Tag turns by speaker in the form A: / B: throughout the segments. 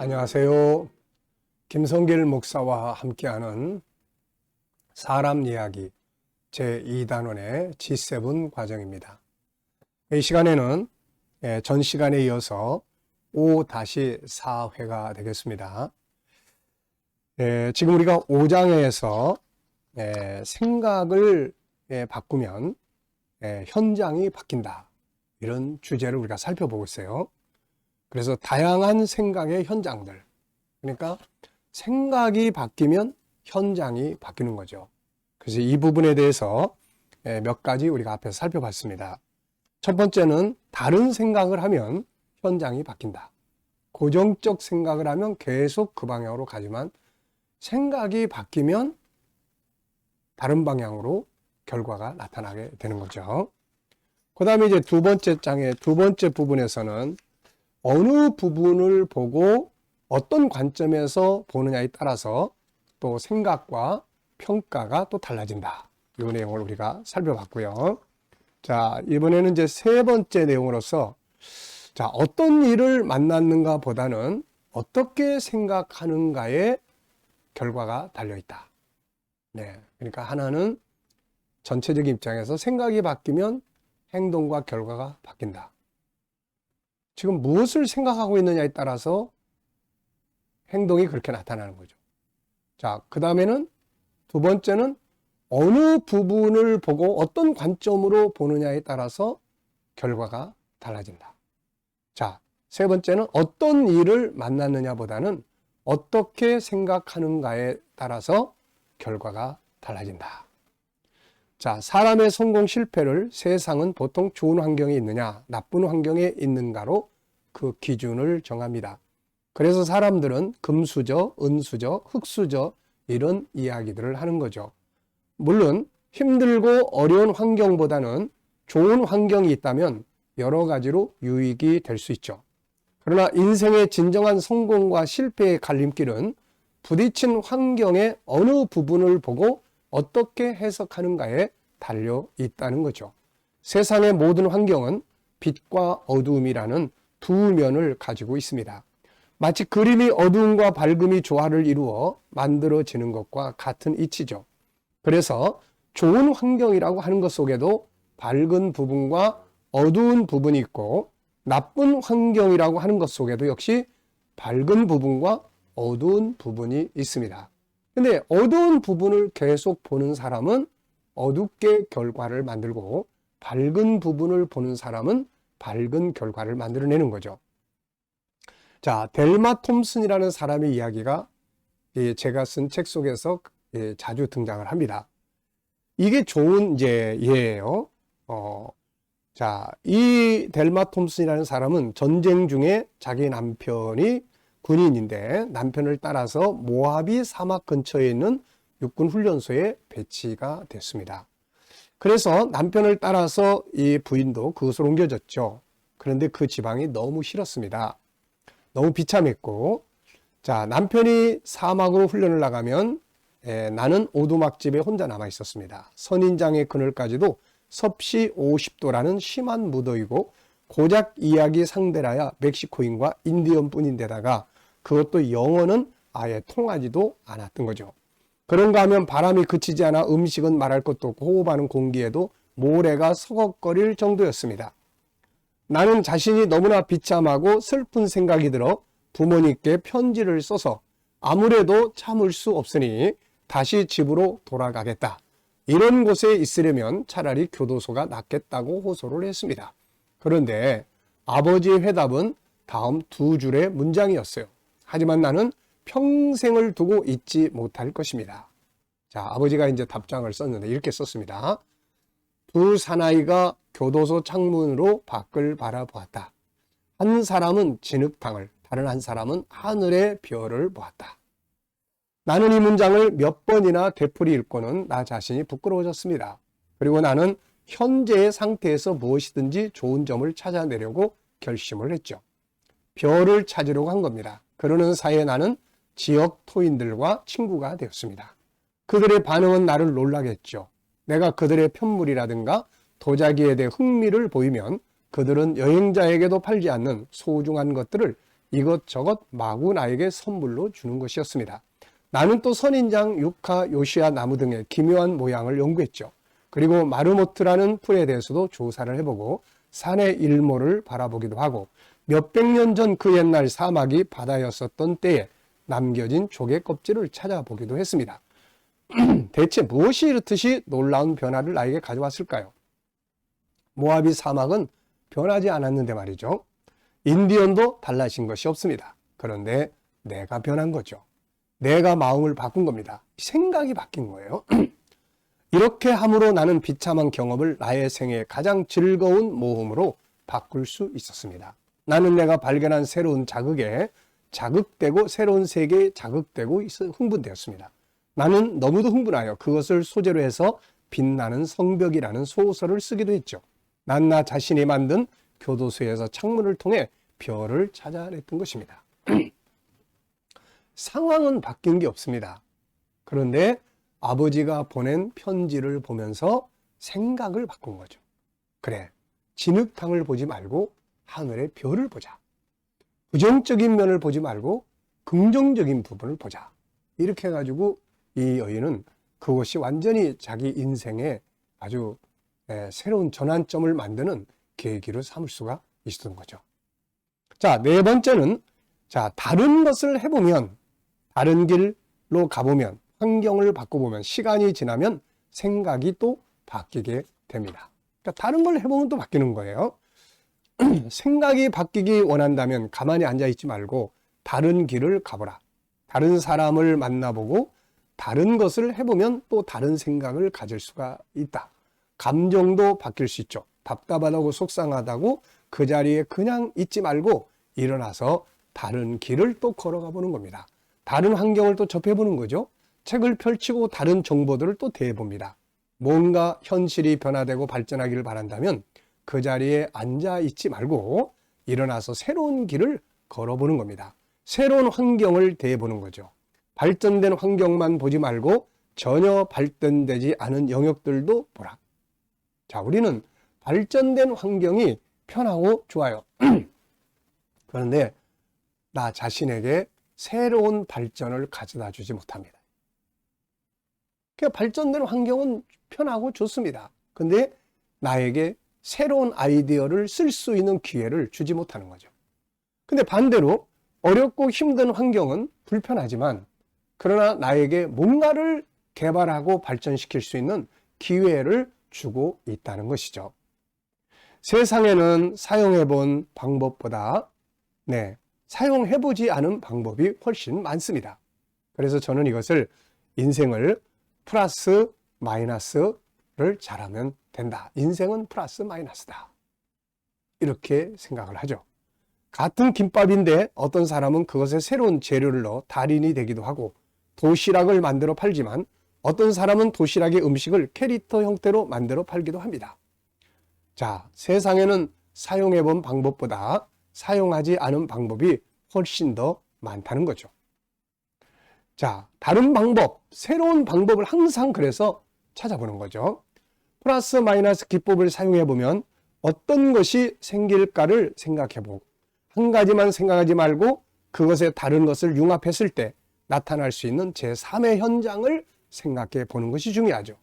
A: 안녕하세요. 김성길 목사와 함께하는 사람 이야기 제2단원의 G7 과정입니다. 이 시간에는 예, 전 시간에 이어서 5-4회가 되겠습니다. 예, 지금 우리가 5장에서 예, 생각을 예, 바꾸면 현장이 바뀐다. 이런 주제를 우리가 살펴보고 있어요. 그래서 다양한 생각의 현장들. 그러니까 생각이 바뀌면 현장이 바뀌는 거죠. 그래서 이 부분에 대해서 몇 가지 우리가 앞에서 살펴봤습니다. 첫 번째는 다른 생각을 하면 현장이 바뀐다. 고정적 생각을 하면 계속 그 방향으로 가지만 생각이 바뀌면 다른 방향으로 결과가 나타나게 되는 거죠. 그 다음에 이제 두 번째 장의 두 번째 부분에서는 어느 부분을 보고 어떤 관점에서 보느냐에 따라서 또 생각과 평가가 또 달라진다. 이 내용을 우리가 살펴봤고요. 자, 이번에는 이제 세 번째 내용으로서 자, 어떤 일을 만났는가 보다는 어떻게 생각하는가에 결과가 달려있다. 네. 그러니까 하나는 전체적인 입장에서 생각이 바뀌면 행동과 결과가 바뀐다. 지금 무엇을 생각하고 있느냐에 따라서 행동이 그렇게 나타나는 거죠. 자, 그 다음에는 두 번째는 어느 부분을 보고 어떤 관점으로 보느냐에 따라서 결과가 달라진다. 자, 세 번째는 어떤 일을 만났느냐 보다는 어떻게 생각하는가에 따라서 결과가 달라진다. 자, 사람의 성공 실패를 세상은 보통 좋은 환경에 있느냐, 나쁜 환경에 있는가로 그 기준을 정합니다. 그래서 사람들은 금수저, 은수저, 흙수저 이런 이야기들을 하는 거죠. 물론 힘들고 어려운 환경보다는 좋은 환경이 있다면 여러 가지로 유익이 될 수 있죠. 그러나 인생의 진정한 성공과 실패의 갈림길은 부딪힌 환경의 어느 부분을 보고 어떻게 해석하는가에 달려 있다는 거죠. 세상의 모든 환경은 빛과 어두움이라는 두 면을 가지고 있습니다. 마치 그림이 어두움과 밝음이 조화를 이루어 만들어지는 것과 같은 이치죠. 그래서 좋은 환경이라고 하는 것 속에도 밝은 부분과 어두운 부분이 있고 나쁜 환경이라고 하는 것 속에도 역시 밝은 부분과 어두운 부분이 있습니다. 근데 어두운 부분을 계속 보는 사람은 어둡게 결과를 만들고 밝은 부분을 보는 사람은 밝은 결과를 만들어내는 거죠. 자, 델마 톰슨이라는 사람의 이야기가 제가 쓴 책 속에서 자주 등장을 합니다. 이게 좋은 이제 예예요. 어, 자, 이 델마 톰슨이라는 사람은 전쟁 중에 자기 남편이 군인인데 남편을 따라서 모하비 사막 근처에 있는 육군 훈련소에 배치가 됐습니다. 그래서 남편을 따라서 이 부인도 그곳으로 옮겨졌죠. 그런데 그 지방이 너무 싫었습니다. 너무 비참했고, 자, 남편이 사막으로 훈련을 나가면 에, 나는 오두막집에 혼자 남아 있었습니다. 선인장의 그늘까지도 섭씨 50도라는 심한 무더위고 고작 이야기 상대라야 멕시코인과 인디언 뿐인데다가 그것도 영어는 아예 통하지도 않았던 거죠. 그런가 하면 바람이 그치지 않아 음식은 말할 것도 없고 호흡하는 공기에도 모래가 서걱거릴 정도였습니다. 나는 자신이 너무나 비참하고 슬픈 생각이 들어 부모님께 편지를 써서 아무래도 참을 수 없으니 다시 집으로 돌아가겠다. 이런 곳에 있으려면 차라리 교도소가 낫겠다고 호소를 했습니다. 그런데 아버지의 회답은 다음 두 줄의 문장이었어요. 하지만 나는 평생을 두고 잊지 못할 것입니다. 자, 아버지가 이제 답장을 썼는데 이렇게 썼습니다. 두 사나이가 교도소 창문으로 밖을 바라보았다. 한 사람은 진흙탕을, 다른 한 사람은 하늘의 별을 보았다. 나는 이 문장을 몇 번이나 되풀이 읽고는 나 자신이 부끄러워졌습니다. 그리고 나는 현재의 상태에서 무엇이든지 좋은 점을 찾아내려고 결심을 했죠. 별을 찾으려고 한 겁니다. 그러는 사이에 나는 지역 토인들과 친구가 되었습니다. 그들의 반응은 나를 놀라게 했죠. 내가 그들의 편물이라든가 도자기에 대해 흥미를 보이면 그들은 여행자에게도 팔지 않는 소중한 것들을 이것저것 마구 나에게 선물로 주는 것이었습니다. 나는 또 선인장, 유카, 요시아 나무 등의 기묘한 모양을 연구했죠. 그리고 마르모트라는 풀에 대해서도 조사를 해보고 산의 일모를 바라보기도 하고 몇백 년 전 그 옛날 사막이 바다였었던 때에 남겨진 조개 껍질을 찾아보기도 했습니다. 대체 무엇이 이렇듯이 놀라운 변화를 나에게 가져왔을까요? 모아비 사막은 변하지 않았는데 말이죠. 인디언도 달라진 것이 없습니다. 그런데 내가 변한 거죠. 내가 마음을 바꾼 겁니다. 생각이 바뀐 거예요. 이렇게 함으로 나는 비참한 경험을 나의 생애 가장 즐거운 모험으로 바꿀 수 있었습니다. 나는 내가 발견한 새로운 자극에 자극되고 새로운 세계에 자극되고 흥분되었습니다. 나는 너무도 흥분하여 그것을 소재로 해서 빛나는 성벽이라는 소설을 쓰기도 했죠. 난 나 자신이 만든 교도소에서 창문을 통해 별을 찾아냈던 것입니다. 상황은 바뀐 게 없습니다. 그런데 아버지가 보낸 편지를 보면서 생각을 바꾼 거죠. 그래, 진흙탕을 보지 말고 하늘의 별을 보자. 부정적인 면을 보지 말고 긍정적인 부분을 보자. 이렇게 해가지고 이 여인은 그것이 완전히 자기 인생에 아주 에, 새로운 전환점을 만드는 계기로 삼을 수가 있었던 거죠. 자, 네 번째는 자, 다른 것을 해보면 다른 길로 가보면 환경을 바꿔보면 시간이 지나면 생각이 또 바뀌게 됩니다. 그러니까 다른 걸 해보면 또 바뀌는 거예요. 생각이 바뀌기 원한다면 가만히 앉아 있지 말고 다른 길을 가보라. 다른 사람을 만나보고 다른 것을 해보면 또 다른 생각을 가질 수가 있다. 감정도 바뀔 수 있죠. 답답하다고 속상하다고 그 자리에 그냥 있지 말고 일어나서 다른 길을 또 걸어가 보는 겁니다. 다른 환경을 또 접해보는 거죠. 책을 펼치고 다른 정보들을 또 대해봅니다. 뭔가 현실이 변화되고 발전하기를 바란다면 그 자리에 앉아 있지 말고 일어나서 새로운 길을 걸어보는 겁니다. 새로운 환경을 대해보는 거죠. 발전된 환경만 보지 말고 전혀 발전되지 않은 영역들도 보라. 자, 우리는 발전된 환경이 편하고 좋아요. 그런데 나 자신에게 새로운 발전을 가져다 주지 못합니다. 그 발전된 환경은 편하고 좋습니다. 근데 나에게 새로운 아이디어를 쓸 수 있는 기회를 주지 못하는 거죠. 근데 반대로 어렵고 힘든 환경은 불편하지만 그러나 나에게 뭔가를 개발하고 발전시킬 수 있는 기회를 주고 있다는 것이죠. 세상에는 사용해 본 방법보다 네, 사용해 보지 않은 방법이 훨씬 많습니다. 그래서 저는 이것을 인생을 플러스 마이너스 를 잘하면 된다. 인생은 플러스 마이너스다. 이렇게 생각을 하죠. 같은 김밥인데 어떤 사람은 그것에 새로운 재료를 넣어 달인이 되기도 하고 도시락을 만들어 팔지만 어떤 사람은 도시락의 음식을 캐릭터 형태로 만들어 팔기도 합니다. 자, 세상에는 사용해 본 방법보다 사용하지 않은 방법이 훨씬 더 많다는 거죠. 자, 다른 방법, 새로운 방법을 항상 그래서 찾아보는 거죠. 플러스 마이너스 기법을 사용해 보면 어떤 것이 생길까를 생각해 보고 한 가지만 생각하지 말고 그것에 다른 것을 융합했을 때 나타날 수 있는 제3의 현장을 생각해 보는 것이 중요하죠.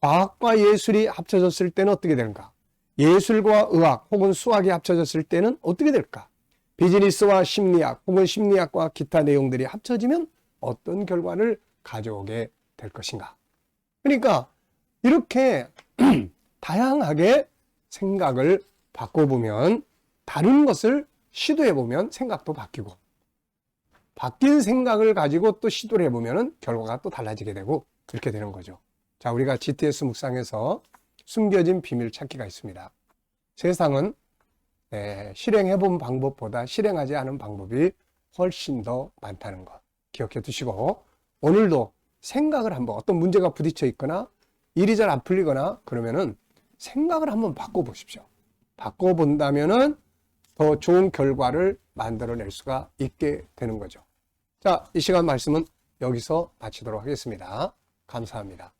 A: 과학과 예술이 합쳐졌을 때는 어떻게 되는가? 예술과 의학 혹은 수학이 합쳐졌을 때는 어떻게 될까? 비즈니스와 심리학 혹은 심리학과 기타 내용들이 합쳐지면 어떤 결과를 가져오게 될 것인가? 그러니까 이렇게 다양하게 생각을 바꿔보면 다른 것을 시도해보면 생각도 바뀌고 바뀐 생각을 가지고 또 시도를 해보면 결과가 또 달라지게 되고 그렇게 되는 거죠. 자, 우리가 GTS 묵상에서 숨겨진 비밀 찾기가 있습니다. 세상은 네, 실행해본 방법보다 실행하지 않은 방법이 훨씬 더 많다는 것 기억해 두시고 오늘도 생각을 한번 어떤 문제가 부딪혀 있거나 일이 잘 안 풀리거나 그러면은 생각을 한번 바꿔보십시오. 바꿔본다면은 더 좋은 결과를 만들어낼 수가 있게 되는 거죠. 자, 이 시간 말씀은 여기서 마치도록 하겠습니다. 감사합니다.